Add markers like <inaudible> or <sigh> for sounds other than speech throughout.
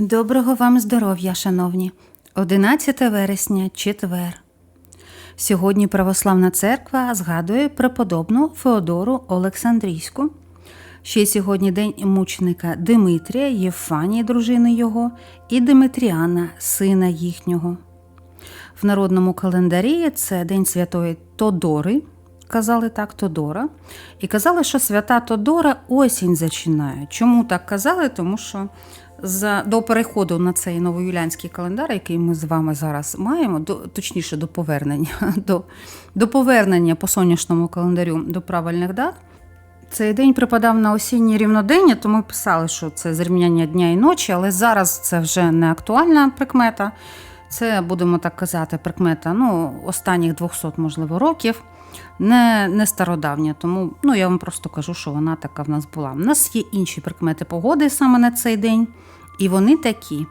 Доброго вам здоров'я, шановні! 11 вересня, четвер. Сьогодні Православна церква згадує преподобну Феодору Олександрійську. Ще сьогодні день мученика Димитрія, Євфанії, дружини його, і Димитріана, сина їхнього. В народному календарі це День Святої Тодори, казали так Тодора. І казали, що свята Тодора осінь зачинає. Чому так казали? Тому що за, до переходу на цей новоюлянський календар, який ми з вами зараз маємо, до, точніше до повернення, <laughs> до, до повернення по сонячному календарю до правильних дат. Цей день припадав на осіннє рівнодення, тому писали, що це зрівняння дня і ночі, але зараз це вже не актуальна прикмета. Це, будемо так казати, прикмета ну, останніх 200, можливо, років, не, не стародавня. Тому ну, я вам просто кажу, що вона така в нас була. У нас є інші прикмети погоди саме на цей день, і вони такі: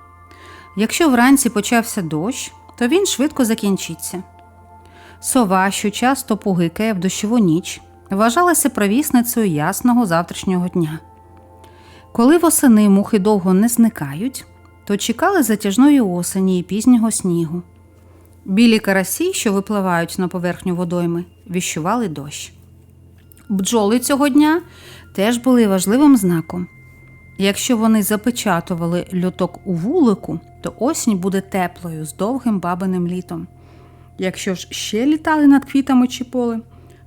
якщо вранці почався дощ, то він швидко закінчиться. Сова, що часто пугикає в дощову ніч, вважалася провісницею ясного завтрашнього дня. Коли восени мухи довго не зникають, то чекали затяжної осені і пізнього снігу. Білі карасі, що випливають на поверхню водойми, віщували дощ. Бджоли цього дня теж були важливим знаком. Якщо вони запечатували льоток у вулику, то осінь буде теплою з довгим бабиним літом. Якщо ж ще літали над квітами чи полем,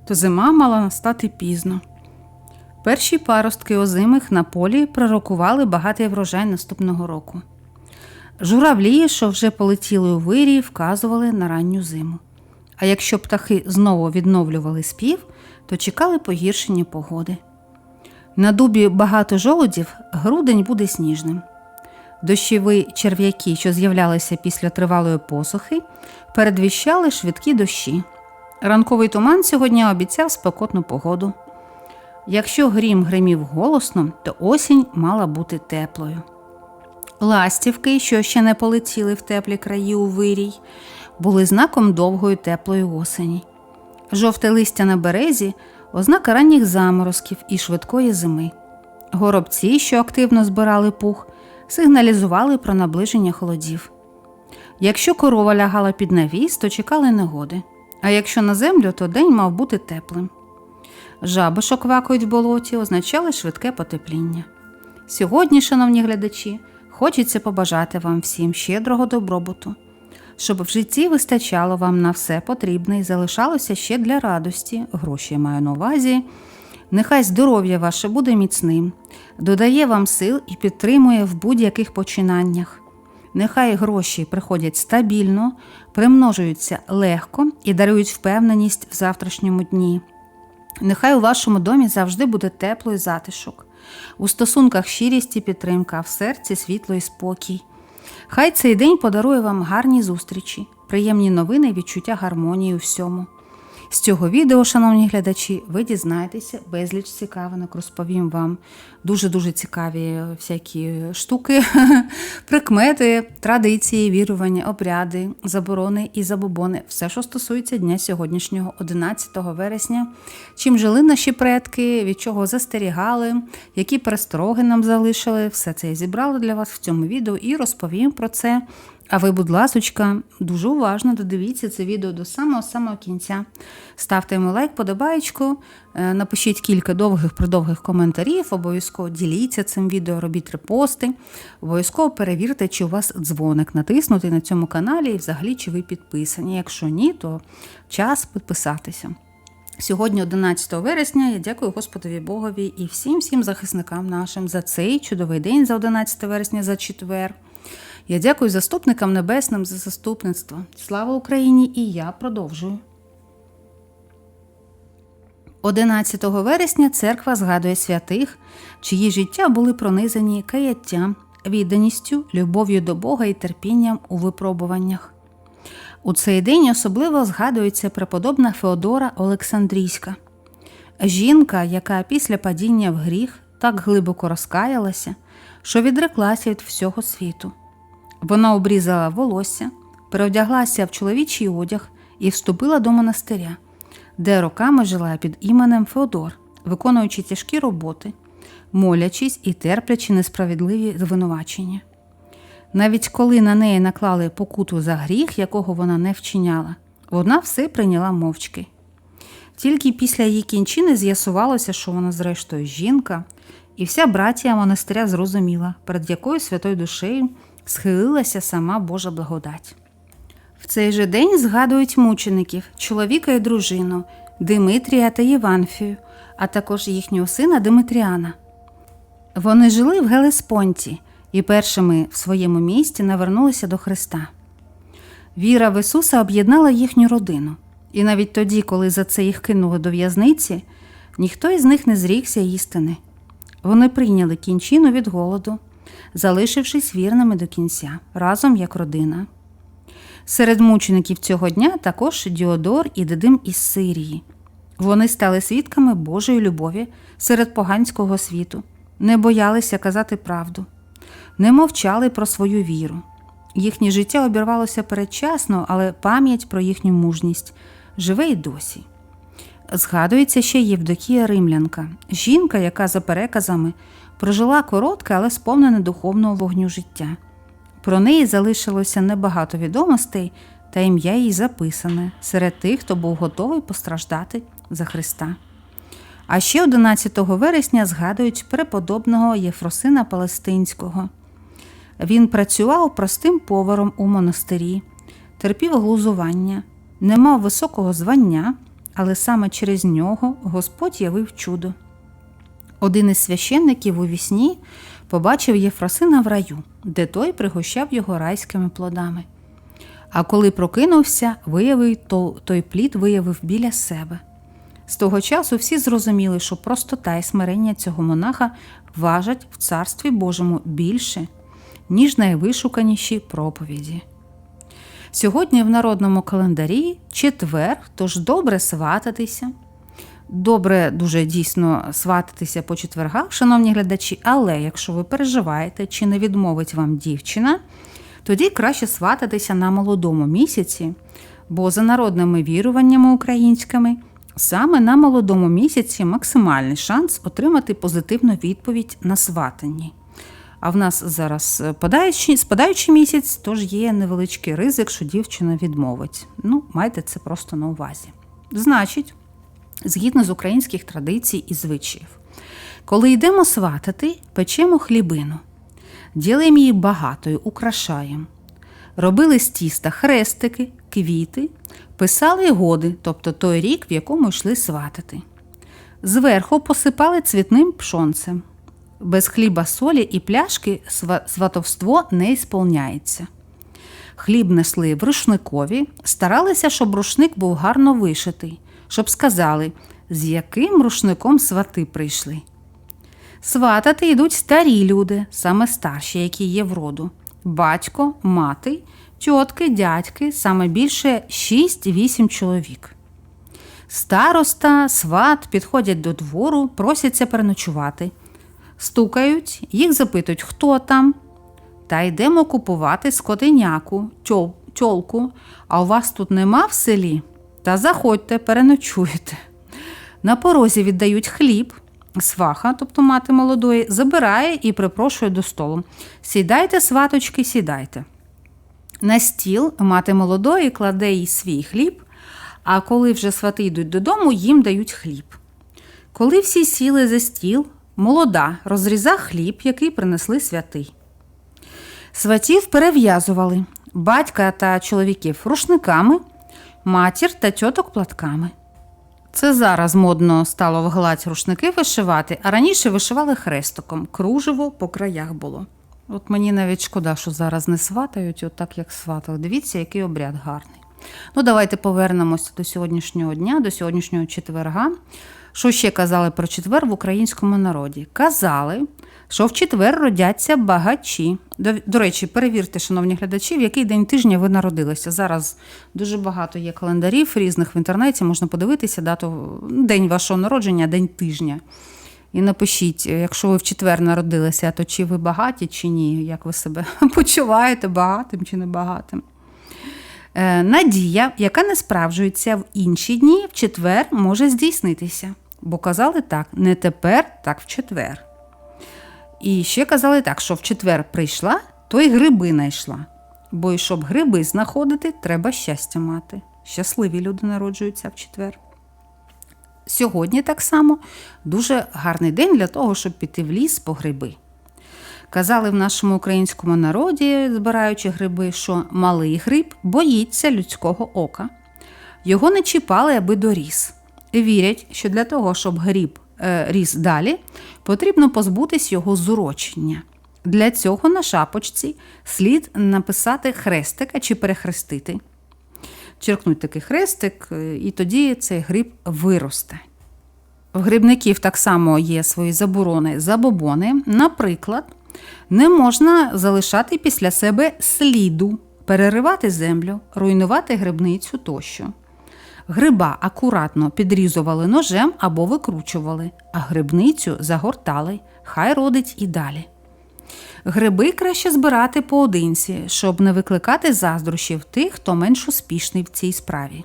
то зима мала настати пізно. Перші паростки озимих на полі пророкували багатий врожай наступного року. Журавлі, що вже полетіли у вирій, вказували на ранню зиму. А якщо птахи знову відновлювали спів, то чекали погіршення погоди. На дубі багато жолудів грудень буде сніжним. Дощові черв'яки, що з'являлися після тривалої посухи, передвіщали швидкі дощі. Ранковий туман сьогодні обіцяв спекотну погоду. Якщо грім гримів голосно, то осінь мала бути теплою. Ластівки, що ще не полетіли в теплі краї у вирій, були знаком довгої теплої осені. Жовте листя на березі ознака ранніх заморозків і швидкої зими. Горобці, що активно збирали пух, сигналізували про наближення холодів. Якщо корова лягала під навіс, то чекали негоди, а якщо на землю, то день мав бути теплим. Жаби, що квакають в болоті, означали швидке потепління. Сьогодні, шановні глядачі, хочеться побажати вам всім щедрого добробуту, щоб в житті вистачало вам на все потрібне і залишалося ще для радості, гроші я маю на увазі. Нехай здоров'я ваше буде міцним, додає вам сил і підтримує в будь-яких починаннях. Нехай гроші приходять стабільно, примножуються легко і дарують впевненість в завтрашньому дні. Нехай у вашому домі завжди буде тепло і затишок, у стосунках щирість і підтримка, а в серці світло і спокій. Хай цей день подарує вам гарні зустрічі, приємні новини і відчуття гармонії у всьому. З цього відео, шановні глядачі, ви дізнаєтеся безліч цікавинок, розповім вам дуже-дуже цікаві всякі штуки, <laughs> прикмети, традиції, вірування, обряди, заборони і забобони. Все, що стосується дня сьогоднішнього, 11 вересня, чим жили наші предки, від чого застерігали, які перестороги нам залишили. Все це я зібрала для вас в цьому відео і розповім про це. А ви, будь ласочка, дуже уважно додивіться це відео до самого-самого кінця. Ставте йому лайк, подобаєчку, е, напишіть кілька довгих придовгих коментарів, обов'язково діліться цим відео, робіть репости, обов'язково перевірте, чи у вас дзвоник натиснутий на цьому каналі і взагалі чи ви підписані. Якщо ні, то час підписатися. Сьогодні, 11 вересня, я дякую Господові Богові і всім всім захисникам нашим за цей чудовий день, за 11 вересня, за четвер. Я дякую заступникам небесним за заступництво. Слава Україні! І я продовжую. 11 вересня церква згадує святих, чиї життя були пронизані каяттям, відданістю, любов'ю до Бога і терпінням у випробуваннях. У цей день особливо згадується преподобна Феодора Олександрійська, жінка, яка після падіння в гріх так глибоко розкаялася, що відреклася від всього світу. Вона обрізала волосся, переодяглася в чоловічий одяг і вступила до монастиря, де роками жила під іменем Феодор, виконуючи тяжкі роботи, молячись і терплячи несправедливі звинувачення. Навіть коли на неї наклали покуту за гріх, якого вона не вчиняла, вона все прийняла мовчки. Тільки після її кінчини з'ясувалося, що вона, зрештою, жінка, і вся братія монастиря зрозуміла, перед якою святою душею схилилася сама Божа благодать. В цей же день згадують мучеників, чоловіка і дружину, Димитрія та Єванфію, а також їхнього сина Димитріана. Вони жили в Гелеспонті і першими в своєму місті навернулися до Христа. Віра в Ісуса об'єднала їхню родину, і навіть тоді, коли за це їх кинули до в'язниці, ніхто із них не зрікся істини. Вони прийняли кінчину від голоду, залишившись вірними до кінця, разом як родина. Серед мучеників цього дня також Діодор і Дидим із Сирії. Вони стали свідками Божої любові серед поганського світу, не боялися казати правду, не мовчали про свою віру. Їхнє життя обірвалося передчасно, але пам'ять про їхню мужність живе й досі. Згадується ще Євдокія Римлянка, жінка, яка за переказами прожила коротке, але сповнене духовного вогню життя. Про неї залишилося небагато відомостей, та ім'я їй записане серед тих, хто був готовий постраждати за Христа. А ще 11 вересня згадують преподобного Єфросина Палестинського. Він працював простим поваром у монастирі, терпів глузування, не мав високого звання, але саме через нього Господь явив чудо. Один із священників у вісні побачив Єфросина в раю, де той пригощав його райськими плодами. А коли прокинувся, виявив то, той плід виявив біля себе. З того часу всі зрозуміли, що простота і смирення цього монаха важать в Царстві Божому більше, ніж найвишуканіші проповіді. Сьогодні в народному календарі четвер, тож добре свататися. Добре, дуже дійсно свататися по четвергах, шановні глядачі, але якщо ви переживаєте, чи не відмовить вам дівчина, тоді краще свататися на молодому місяці, бо за народними віруваннями українськими саме на молодому місяці максимальний шанс отримати позитивну відповідь на сватанні. А в нас зараз подаючий, спадаючий місяць, тож є невеличкий ризик, що дівчина відмовить. Ну, майте це просто на увазі. Значить, згідно з українських традицій і звичаїв, коли йдемо сватати, печемо хлібину, ділимо її багатою, украшаємо. Робили з тіста хрестики, квіти, писали годи, тобто той рік, в якому йшли сватати. Зверху посипали цвітним пшонцем. Без хліба солі і пляшки сватовство не ісполняється. Хліб несли в рушникові, старалися, щоб рушник був гарно вишитий, щоб сказали, з яким рушником свати прийшли. Сватати йдуть старі люди, саме старші, які є в роду. Батько, мати, тьотки, дядьки, саме більше 6-8 чоловік. Староста, сват підходять до двору, просяться переночувати. Стукають, їх запитують, хто там. Та йдемо купувати скотиняку, тьолку, а у вас тут нема в селі? Та заходьте, переночуєте. На порозі віддають хліб, сваха, тобто мати молодої, забирає і припрошує до столу. Сідайте, сваточки, сідайте. На стіл мати молодої кладе їй свій хліб, а коли вже свати йдуть додому, їм дають хліб. Коли всі сіли за стіл, молода розріза хліб, який принесли святий. Сватів перев'язували батька та чоловіків рушниками, матір та тьоток платками. Це зараз модно стало в гладь рушники вишивати, а раніше вишивали хрестиком, кружево по краях було. От мені навіть шкода, що зараз не сватають, от так як сватали. Дивіться, який обряд гарний. Ну, давайте повернемося до сьогоднішнього дня, до сьогоднішнього четверга. Що ще казали про четвер в українському народі? Казали, що в четвер родяться багачі. До, до речі, перевірте, шановні глядачі, в який день тижня ви народилися. Зараз дуже багато є календарів різних в інтернеті, можна подивитися дату, день вашого народження, день тижня. І напишіть, якщо ви в четвер народилися, то чи ви багаті, чи ні, як ви себе <laughs> почуваєте багатим чи не багатим. Е, надія, яка не справджується в інші дні, в четвер може здійснитися. Бо казали так, не тепер, так в четвер. І ще казали так, що в четвер прийшла, то й гриби найшла. Бо й щоб гриби знаходити, треба щастя мати. Щасливі люди народжуються в четвер. Сьогодні так само дуже гарний день для того, щоб піти в ліс по гриби. Казали в нашому українському народі, збираючи гриби, що малий гриб боїться людського ока. Його не чіпали, аби доріс. Вірять, що для того, щоб гриб ріс далі, потрібно позбутись його зурочення. Для цього на шапочці слід написати хрестика чи перехрестити. Черкнуть такий хрестик, е, і тоді цей гриб виросте. В грибників так само є свої заборони забобони. Наприклад, не можна залишати після себе сліду, переривати землю, руйнувати грибницю тощо. Гриба акуратно підрізували ножем або викручували, а грибницю загортали, хай родить і далі. Гриби краще збирати поодинці, щоб не викликати заздрощів тих, хто менш успішний в цій справі.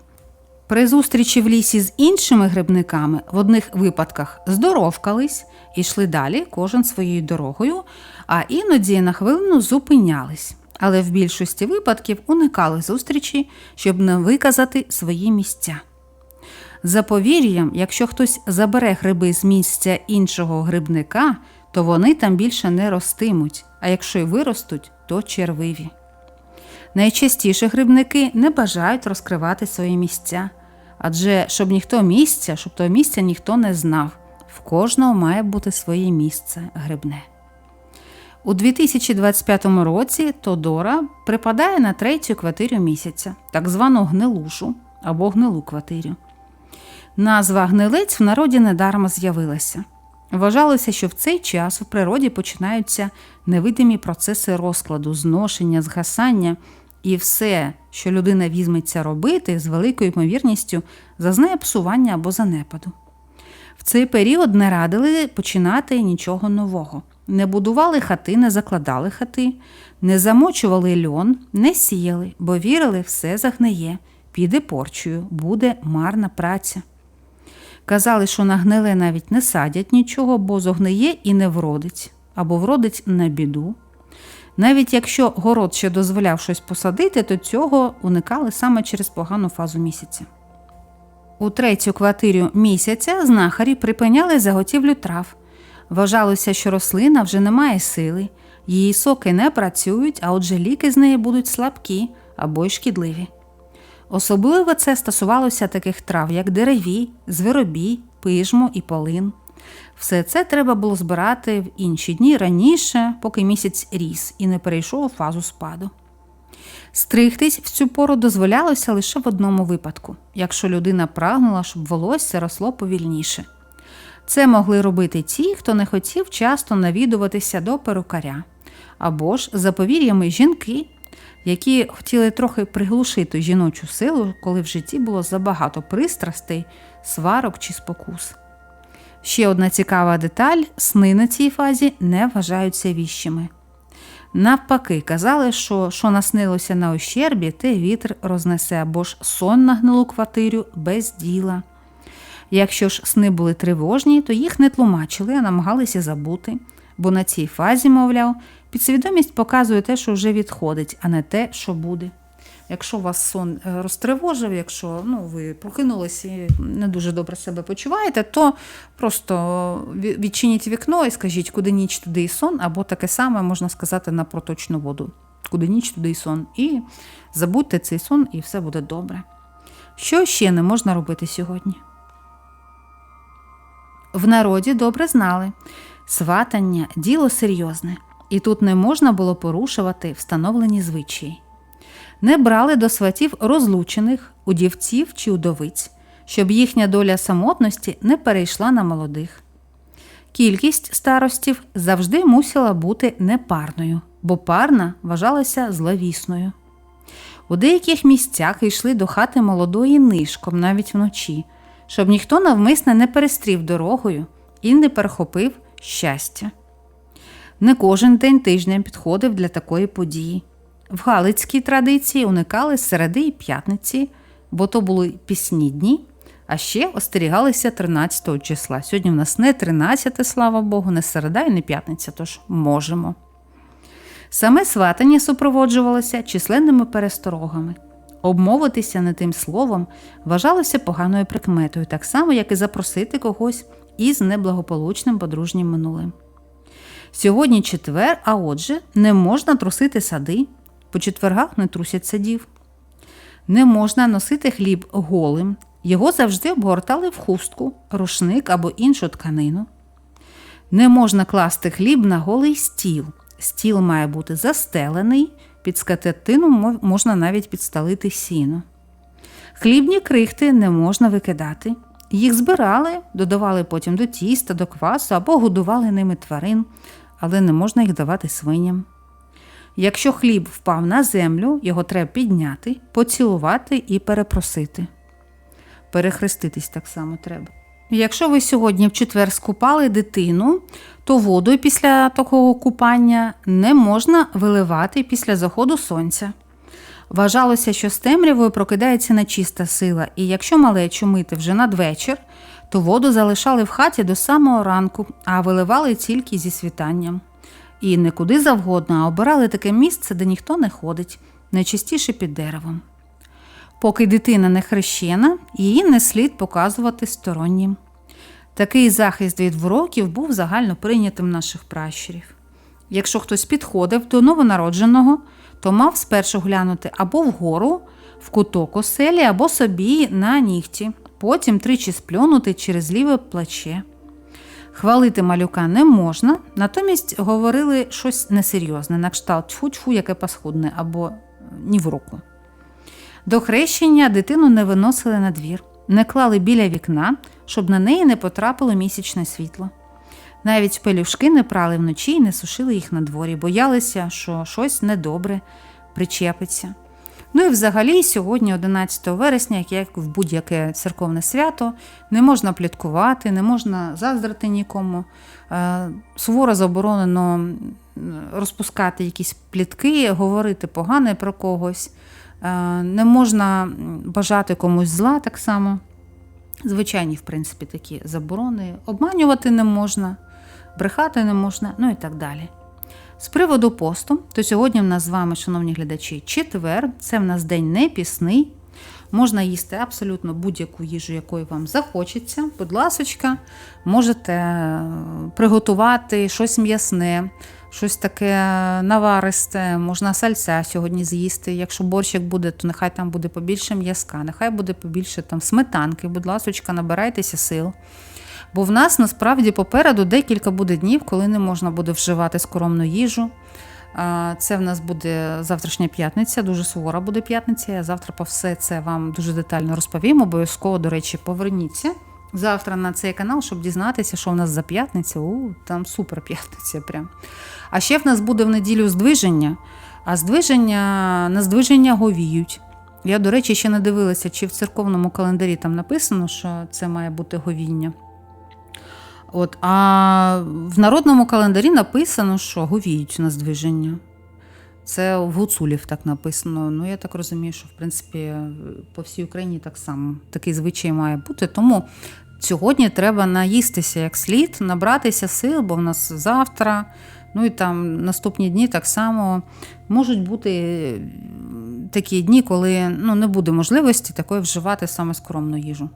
При зустрічі в лісі з іншими грибниками в одних випадках здоровкались і йшли далі, кожен своєю дорогою, а іноді на хвилину зупинялись, але в більшості випадків уникали зустрічі, щоб не виказати свої місця. За повір'ям, якщо хтось забере гриби з місця іншого грибника, то вони там більше не ростимуть, а якщо й виростуть, то червиві. Найчастіше грибники не бажають розкривати свої місця, адже щоб ніхто місця, щоб того місця ніхто не знав, в кожного має бути своє місце грибне. У 2025 році Тодора припадає на третю квартиру місяця, так звану гнилушу або гнилу квартирю. Назва гнилець в народі недарма з'явилася. Вважалося, що в цей час у природі починаються невидимі процеси розкладу, зношення, згасання, і все, що людина візьметься робити, з великою ймовірністю зазнає псування або занепаду. В цей період не радили починати нічого нового. Не будували хати, не закладали хати, не замочували льон, не сіяли, бо вірили, все загниє, піде порчою, буде марна праця. Казали, що на гниле навіть не садять нічого, бо зогниє і не вродить, або вродить на біду. Навіть якщо город ще дозволяв щось посадити, то цього уникали саме через погану фазу місяця. У третю квартиру місяця знахарі припиняли заготівлю трав. Вважалося, що рослина вже не має сили, її соки не працюють, а отже ліки з неї будуть слабкі або й шкідливі. Особливо це стосувалося таких трав, як дереві, звиробій, пижмо і полин. Все це треба було збирати в інші дні раніше, поки місяць ріс і не перейшов у фазу спаду. Стригтись в цю пору дозволялося лише в одному випадку, якщо людина прагнула, щоб волосся росло повільніше. Це могли робити ті, хто не хотів часто навідуватися до перукаря, або ж за повір'ями жінки, які хотіли трохи приглушити жіночу силу, коли в житті було забагато пристрастей, сварок чи спокус. Ще одна цікава деталь: сни на цій фазі не вважаються віщими. Навпаки, казали, що що наснилося на ощербі, те вітер рознесе або ж сон на гнилу квартирю без діла. Якщо ж сни були тривожні, то їх не тлумачили, а намагалися забути, бо на цій фазі, мовляв, підсвідомість показує те, що вже відходить, а не те, що буде. Якщо вас сон е, розтривожив, якщо ну, ви прокинулись і не дуже добре себе почуваєте, то просто відчиніть вікно і скажіть, куди ніч, туди і сон, або таке саме можна сказати на проточну воду. Куди ніч, туди і сон. І забудьте цей сон, і все буде добре. Що ще не можна робити сьогодні? В народі добре знали сватання діло серйозне, і тут не можна було порушувати встановлені звичаї не брали до сватів розлучених, удівців чи удовиць, щоб їхня доля самотності не перейшла на молодих. Кількість старостів завжди мусила бути непарною, бо парна вважалася зловісною. У деяких місцях йшли до хати молодої нишком навіть вночі, щоб ніхто навмисне не перестрів дорогою і не перехопив щастя. Не кожен день тижня підходив для такої події. В Галицькій традиції уникали середи і п'ятниці, бо то були пісні дні, а ще остерігалися 13 числа. Сьогодні в нас не 13, слава Богу, не середа і не п'ятниця, тож можемо. Саме сватання супроводжувалося численними пересторогами. Обмовитися не тим словом вважалося поганою прикметою, так само, як і запросити когось із неблагополучним подружнім минулим. Сьогодні четвер, а отже, не можна трусити сади, по четвергах не трусять садів. Не можна носити хліб голим, його завжди обгортали в хустку, рушник або іншу тканину. Не можна класти хліб на голий стіл. Стіл має бути застелений, під скатертину можна навіть підстелити сіно. Хлібні крихти не можна викидати. Їх збирали, додавали потім до тіста, до квасу або годували ними тварин, але не можна їх давати свиням. Якщо хліб впав на землю, його треба підняти, поцілувати і перепросити. Перехреститись так само треба. Якщо ви сьогодні в четвер скупали дитину, то воду після такого купання не можна виливати після заходу сонця. Вважалося, що з темрявою прокидається нечиста сила, і якщо малечу мити вже надвечір, то воду залишали в хаті до самого ранку, а виливали тільки зі світанням. І не куди завгодно, а обирали таке місце, де ніхто не ходить, найчастіше під деревом. Поки дитина не хрещена, її не слід показувати стороннім. Такий захист від вороків був загально прийнятим наших пращурів. Якщо хтось підходив до новонародженого, то мав спершу глянути або вгору, в куток оселі, або собі на нігті, потім тричі сплюнути через ліве плече. Хвалити малюка не можна, натомість говорили щось несерйозне, на кшталт тьфу-тьфу, яке паскудне, або ні в руку. До хрещення дитину не виносили на двір, не клали біля вікна, щоб на неї не потрапило місячне світло. Навіть пелюшки не прали вночі і не сушили їх на дворі, боялися, що щось недобре причепиться. Ну і взагалі сьогодні, 11 вересня, як в будь-яке церковне свято, не можна пліткувати, не можна заздрити нікому. Е, Суворо заборонено розпускати якісь плітки, говорити погане про когось. Е, Не можна бажати комусь зла так само. Звичайні, в принципі, такі заборони. Обманювати не можна, брехати не можна, ну і так далі. З приводу посту, то сьогодні в нас з вами, шановні глядачі, четвер. Це в нас день не пісний. Можна їсти абсолютно будь-яку їжу, якої вам захочеться. Будь ласочка, можете е, приготувати щось м'ясне, щось таке наваристе, можна сальця сьогодні з'їсти. Якщо борщик буде, то нехай там буде побільше м'язка, нехай буде побільше там сметанки. Будь ласочка, набирайтеся сил. Бо в нас насправді попереду декілька буде днів, коли не можна буде вживати скоромну їжу. Це в нас буде завтрашня п'ятниця, дуже сувора буде п'ятниця. Я завтра по все це вам дуже детально розповім. Обов'язково, до речі, поверніться завтра на цей канал, щоб дізнатися, що в нас за п'ятниця. У, там супер п'ятниця. Прям. А ще в нас буде в неділю здвиження, а здвиження на здвиження говіють. Я, до речі, ще не дивилася, чи в церковному календарі там написано, що це має бути говіння. От, а в народному календарі написано, що говіють на здвиження. Це в гуцулів так написано. Ну, я так розумію, що в принципі по всій Україні так само такий звичай має бути. Тому сьогодні треба наїстися як слід, набратися сил, бо в нас завтра, ну і там наступні дні так само можуть бути такі дні, коли ну, не буде можливості такої вживати саме скромну їжу.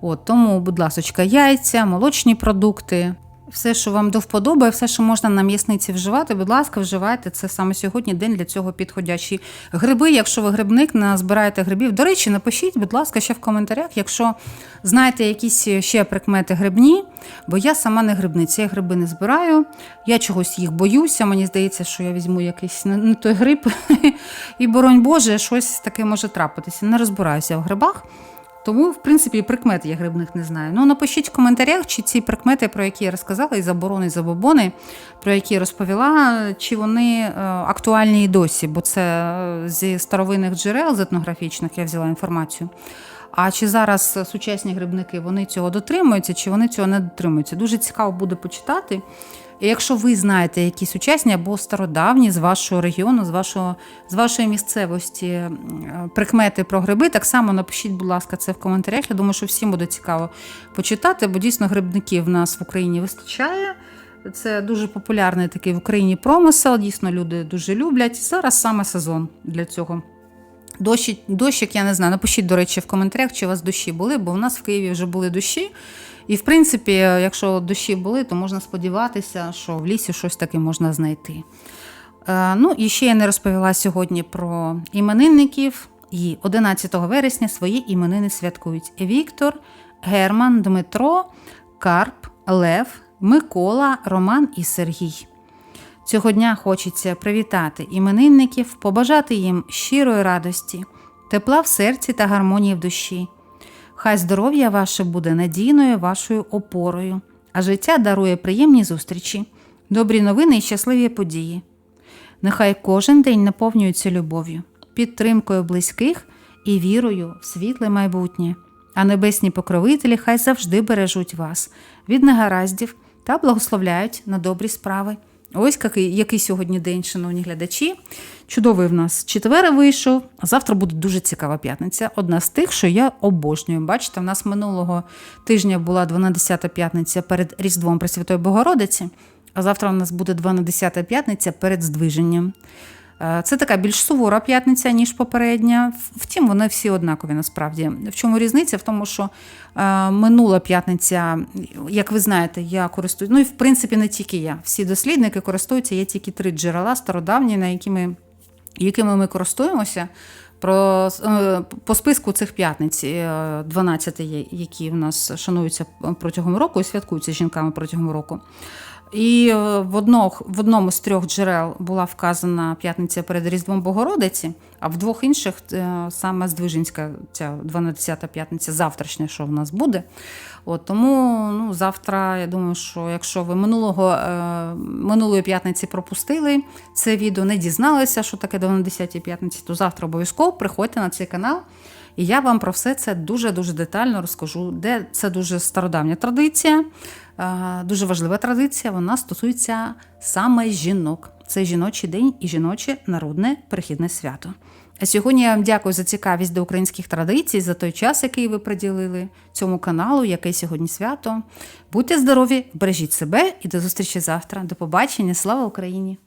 От, тому, будь ласка, яйця, молочні продукти, все, що вам до вподоби, все, що можна на м'ясниці вживати, будь ласка, вживайте. Це саме сьогодні день для цього підходящий. Гриби, якщо ви грибник, назбираєте грибів. До речі, напишіть, будь ласка, ще в коментарях, якщо знаєте якісь ще прикмети грибні, бо я сама не грибниця, я гриби не збираю, я чогось їх боюся. Мені здається, що я візьму якийсь не той гриб, <laughs> і, боронь Боже, щось таке може трапитися. Не розбираюся в грибах. Тому, в принципі, і прикмет я грибних не знаю. Ну, напишіть в коментарях, чи ці прикмети, про які я розказала, і заборони, і забобони, про які я розповіла, чи вони е, актуальні і досі, бо це е, зі старовинних джерел з етнографічних я взяла інформацію. А чи зараз сучасні грибники вони цього дотримуються, чи вони цього не дотримуються? Дуже цікаво буде почитати. Якщо ви знаєте якісь сучасні або стародавні з вашого регіону, з вашого, з вашої місцевості прикмети про гриби, так само напишіть, будь ласка, це в коментарях. Я думаю, що всім буде цікаво почитати, бо дійсно грибників в нас в Україні вистачає. Це дуже популярний такий в Україні промисел. Дійсно, люди дуже люблять. Зараз саме сезон для цього. Дощі, дощик, я не знаю. Напишіть, до речі, в коментарях, чи у вас дощі були, бо в нас в Києві вже були дощі. І, в принципі, якщо дощі були, то можна сподіватися, що в лісі щось таке можна знайти. Е, Ну і ще я не розповіла сьогодні про іменинників. І 11 вересня свої іменини святкують Віктор, Герман, Дмитро, Карп, Лев, Микола, Роман і Сергій. Цього дня хочеться привітати іменинників, побажати їм щирої радості, тепла в серці та гармонії в душі. Хай здоров'я ваше буде надійною вашою опорою, а життя дарує приємні зустрічі, добрі новини і щасливі події. Нехай кожен день наповнюється любов'ю, підтримкою близьких і вірою в світле майбутнє, а небесні покровителі хай завжди бережуть вас від негараздів та благословляють на добрі справи. Ось який, який сьогодні день, шановні глядачі. Чудовий в нас четвер вийшов. Завтра буде дуже цікава п'ятниця. Одна з тих, що я обожнюю. Бачите, в нас минулого тижня була 12-та п'ятниця перед Різдвом Пресвятої Богородиці, а завтра у нас буде 12-та п'ятниця перед здвиженням. Е, Це така більш сувора п'ятниця, ніж попередня. Втім, вони всі однакові насправді. В чому різниця? В тому, що е, минула п'ятниця, як ви знаєте, я користуюсь, ну і в принципі не тільки я. Всі дослідники користуються, є тільки три джерела стародавні, на якими, якими ми користуємося. Про, е, по списку цих п'ятниць, е, 12, є, які в нас шануються протягом року і святкуються жінками протягом року. І е, в, однох, в одному з трьох джерел була вказана п'ятниця перед Різдвом Богородиці, а в двох інших е, саме Здвиженська, ця 12-та п'ятниця, завтрашня, що в нас буде. От, тому ну, завтра, я думаю, що якщо ви минулого, е, минулої п'ятниці пропустили це відео, не дізналися, що таке 12-й п'ятниці, то завтра обов'язково приходьте на цей канал. І я вам про все це дуже-дуже детально розкажу, де це дуже стародавня традиція, е, дуже важлива традиція. Вона стосується саме жінок. Це жіночий день і жіноче народне перехідне свято. А сьогодні я вам дякую за цікавість до українських традицій, за той час, який ви приділили цьому каналу, яке сьогодні свято. Будьте здорові, бережіть себе і до зустрічі завтра. До побачення. Слава Україні!